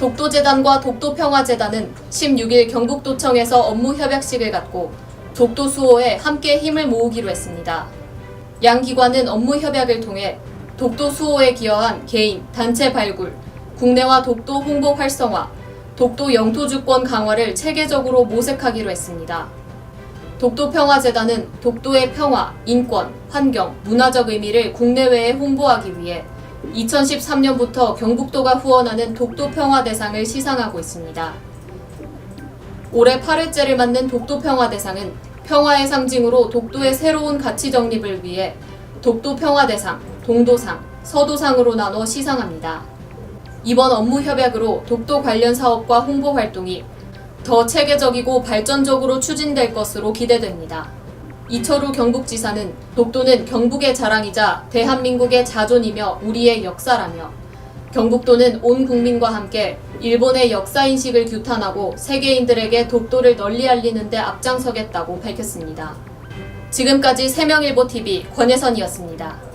독도재단과 독도평화재단은 16일 경북도청에서 업무 협약식을 갖고 독도 수호에 함께 힘을 모으기로 했습니다. 양 기관은 업무 협약을 통해 독도 수호에 기여한 개인, 단체 발굴, 국내와 독도 홍보 활성화, 독도 영토 주권 강화를 체계적으로 모색하기로 했습니다. 독도평화재단은 독도의 평화, 인권, 환경, 문화적 의미를 국내외에 홍보하기 위해 2013년부터 경북도가 후원하는 독도 평화 대상을 시상하고 있습니다. 올해 8회째를 맞는 독도 평화 대상은 평화의 상징으로 독도의 새로운 가치 정립을 위해 독도 평화 대상, 동도상, 서도상으로 나눠 시상합니다. 이번 업무 협약으로 독도 관련 사업과 홍보 활동이 더 체계적이고 발전적으로 추진될 것으로 기대됩니다. 이철우 경북지사는 독도는 경북의 자랑이자 대한민국의 자존이며 우리의 역사라며 경북도는 온 국민과 함께 일본의 역사인식을 규탄하고 세계인들에게 독도를 널리 알리는 데 앞장서겠다고 밝혔습니다. 지금까지 세명일보TV 권혜선이었습니다.